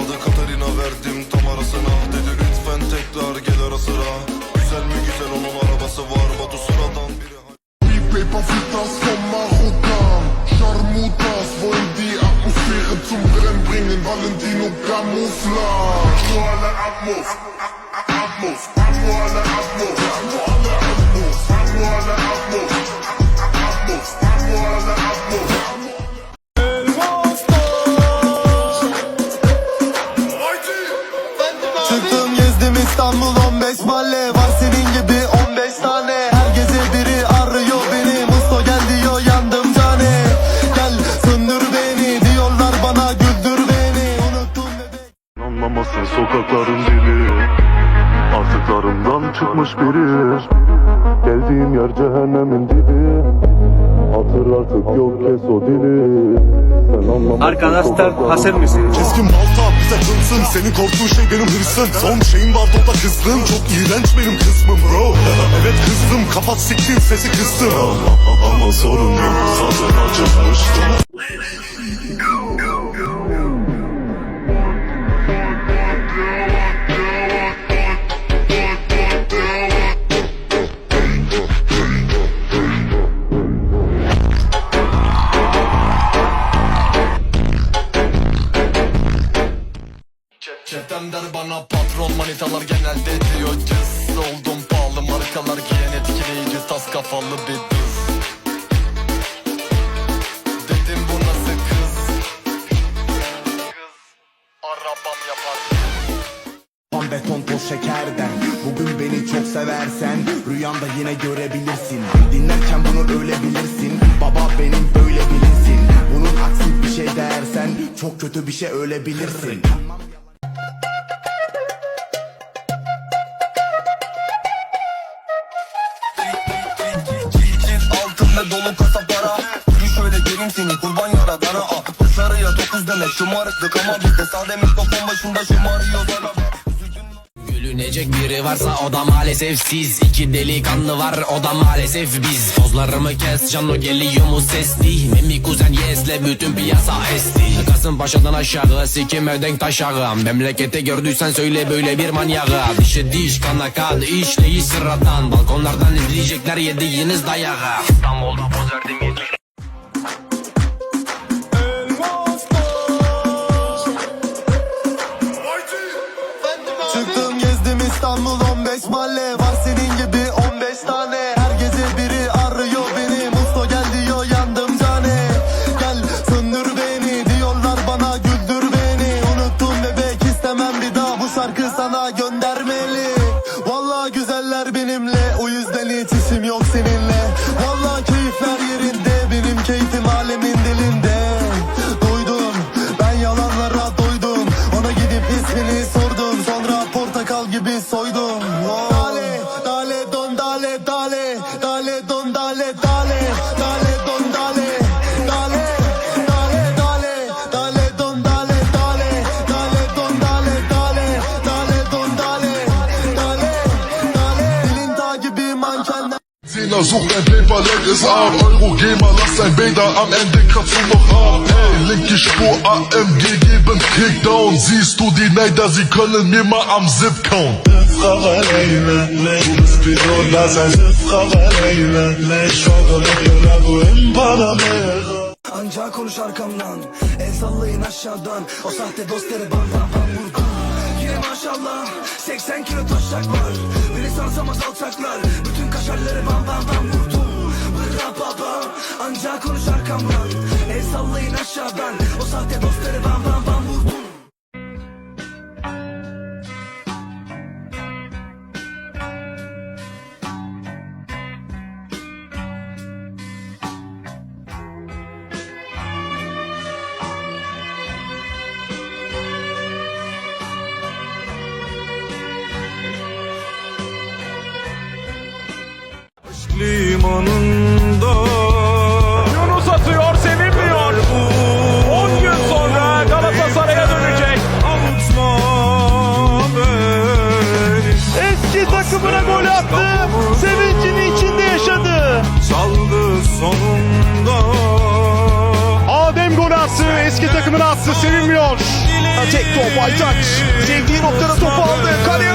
Adı Katarina verdim tam arasına. Dedi lütfen tekrar gel ara sıra. Güzel mi güzel onun arabası var. Batu sıradan biri Paper Filters vom Marokkan Scharmutas wollen die Atmosphäre zum Brennen bringen Valentino Camouflage Nur alle Atmos gezdim İstanbul 15 mahalle Var senin gibi 15 tane. Her gece biri arıyor beni Musto gel diyor yandım cane. Gel söndür beni diyorlar bana güldür beni. Unuttum bebek. Anlamasın sokakların dili. Artıklarımdan çıkmış biri. Geldiğim yer cehennemin dibi. Hatır artık yok kes o dili Arkadaşlar hazır mısınız? Keskin balta bize kılsın Senin korktuğun şey benim hırsın Son şeyin vardı o da kızgın. Çok iğrenç benim kısmım bro. Evet kızdım. Kapat siktir. Sesi kıstım. Ama sorun yok patron manitalar genelde diyor cız Oldum pahalı markalar giyen etkileyici tas kafalı bir kız. Dedim bu nasıl kız? Arabam yapar. Pan beton toz şekerden Bugün beni çok seversen Rüyanda yine görebilirsin. Dinlerken bunu öyle bilirsin Baba benim böyle bilinsin. Bunun aksi bir şey dersen Çok kötü bir şey öyle göreyim seni kurban yaradana ah. Dışarıya dokuz demek şımarıklık ama bizde sade mikrofon başında şımarıyoruz araba Gülünecek biri varsa o da maalesef siz. İki delikanlı var o da maalesef biz. Pozlarımı kes canlı geliyor mu sesli Memi kuzen yesle bütün piyasa esti. Kasımpaşa'dan aşağı sikime denk taşağı. Memlekete gördüysen söyle böyle bir manyağı. Dişe diş kana kan işleyiş sıradan Balkonlardan izleyecekler yediğiniz dayağı. İstanbul'da poz verdim sou Zehner sucht ein Paper, Leck ist arm Euro, geh mal, lass dein Bader, am Ende kannst du noch haben Ey, linke Spur, AMG, geben Kickdown Siehst du die Neider, sie können mir mal am Zip Panamera Ancak konuş arkamdan El sallayın aşağıdan. O sahte dostları bam bam bam vurdum Yine maşallah 80 kilo taşak var. Beni sansamaz alçaklar Bütün kaşarları bam bam bam vurdum. Bırra baba Ancak konuş arkamdan. El sallayın aşağıdan O sahte dostları bam bam bam Limanında Yunus atıyor sevinmiyor. 10 gün sonra Galatasaray'a dönecek. Eski takımına gol attı Sevincini içinde yaşadı. Saldı sonunda. Adem gol attı eski takımına attı sevinmiyor. tek top Aytaç. Sevdiği noktada topu aldı. Kaleye